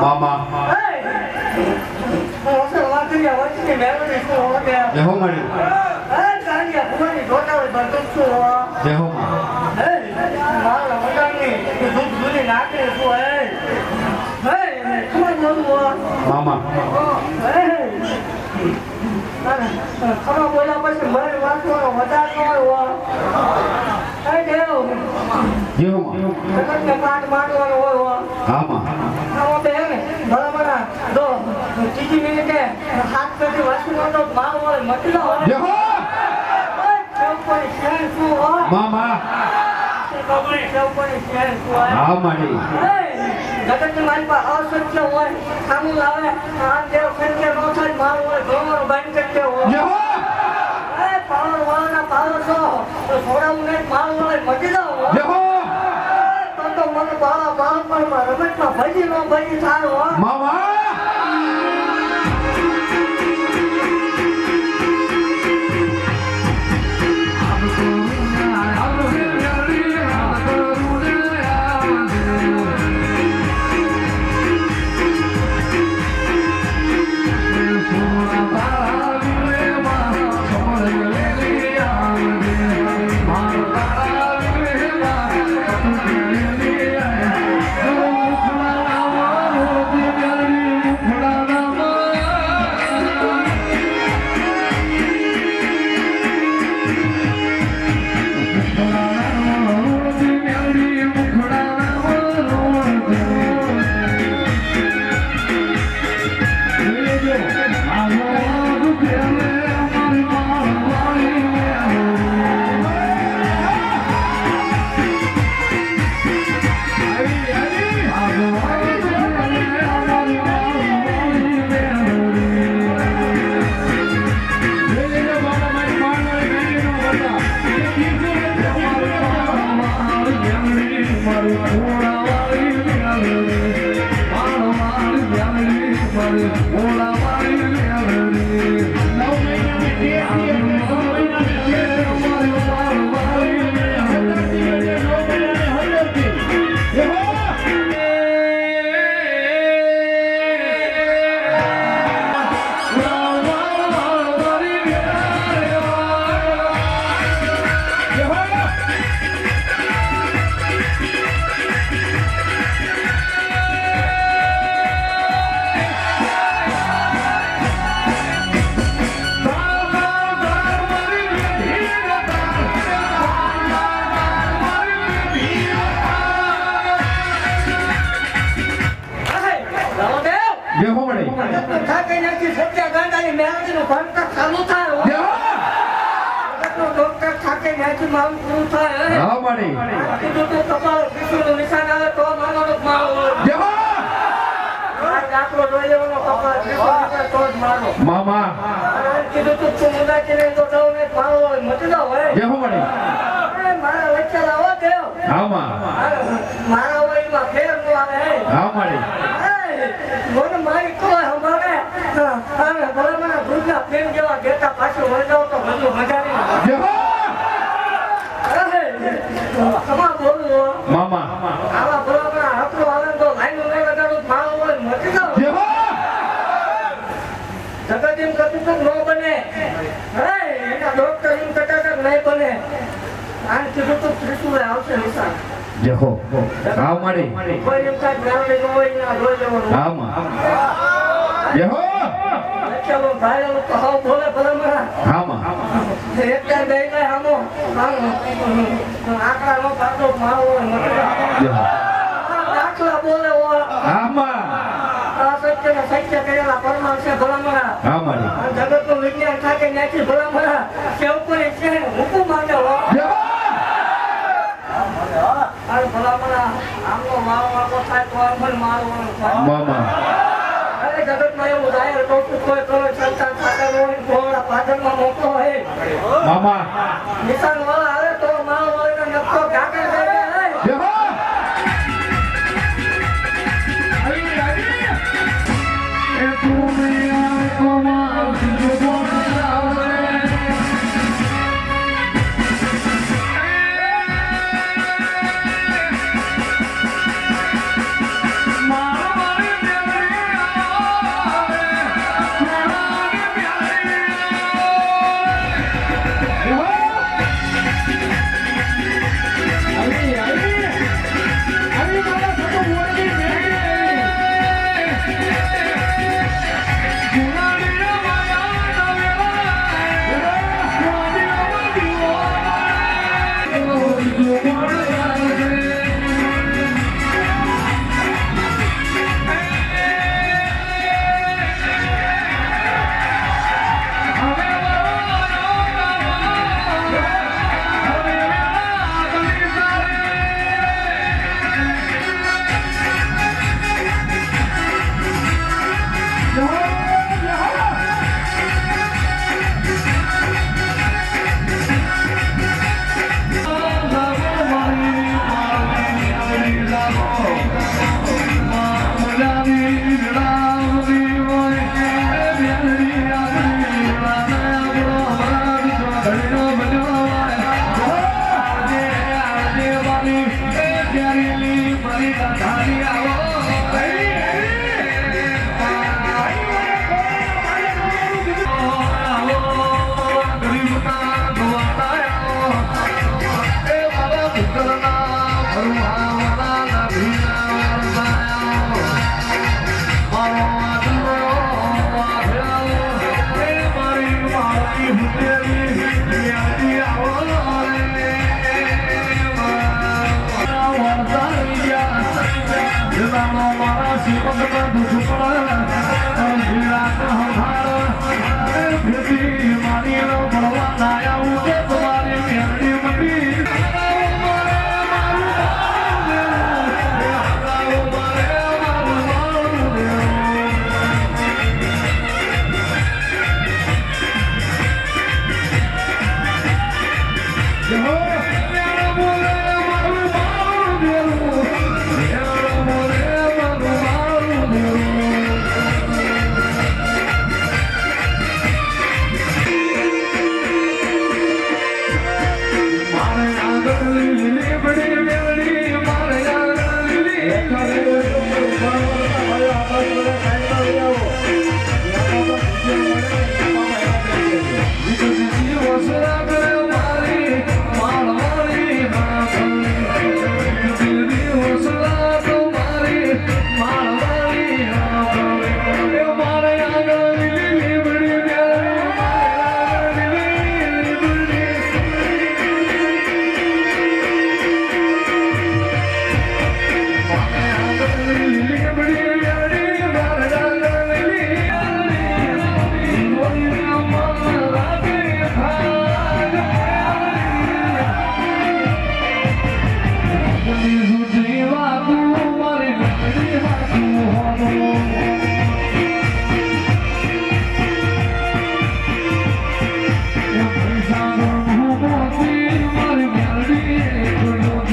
મામા જય હો મળી જય હો માં મામા ખરો બોલ્યા પછી મને વાંચવાનો વધારે હોય જગતને પાઠ માંડવાનો હોય આમાં તો હે ને બરાબર આ જો ત્રીજી મિનિટે હાથ પેટી માલ હોય મતલો હોય જય હો ચૌપડી શેર હોય મામા હોય હા મારી અસત્ય હોય સામું લાવે આમ દેવ સત્ય નો થાય માલ હોય ઘણો બંધ કરી દેવો જય એ પાવર વાળાના પાવર તો નહીં માલ હોય મટી જાઓ જય તો તો મને બાળા બાળપણમાં રમતમાં ભજી નો ભજી થાય હો મામા! One. નથી સત્ય ગાંધાની મહેનતનું ભણતર ચાલુ થાય ડોક્ટર થાકી નથી મારું પૂરું થાય હે. મળી કીધું તું કપાળ વિષ્ણુનું નિશાન આવે તો મારો આ દાખલો જોઈ લેવાનો કપાળ વિષ્ણુનું નિશાન તો જ મારો. મામા કીધું તું તું મુંડાથી લઈને તો જાઉં ને મારો. મટી જાઓ હોય જય હો મળી મારા વચ્ચે લાવો દેવ. હા માં મારા વયમાં ફેર નો આવે હે. મળી મને મારી કોઈ. અને પ્રેમ જેવા પાછું તો બધું મજા. મામા આવા હાથો આવે તો લાઈનો લગાડું, મારો હોય, મટી. જગત એમ કહેતું હતું ન બને. અરે, એના ડોક્ટર એમ કહેતા હતા નહીં બને. આને કીધું તું ત્રિશુળે આવશે નિશાન. જય હો હા કોઈ એમ કાંઈક મેળવી ન હોય, એના જોઈ લેવાનું. હા માં જય હો ચાલો, ભાઈ, તો હાવ બોલે બે ને હામો, મારો દાખલા સત્ય કરેલા પરમાણુ છે ભલામણા. હા મળી આ જગતનું વિજ્ઞાન થાકે નાખી ભલામણા. કે ઉપરી છે ને હુકુમ માંગે હો. જય હો આ ભલામણા આમનો મારો વાંકો થાય તો પણ મારો વાંકો મામા. અરે જગતમાં એવું જાહેર ટોપું કોઈ કોઈ સંતાન સાકર હોય કોળા પાછળમાં મોટો હોય. મામા. નિશાન I'm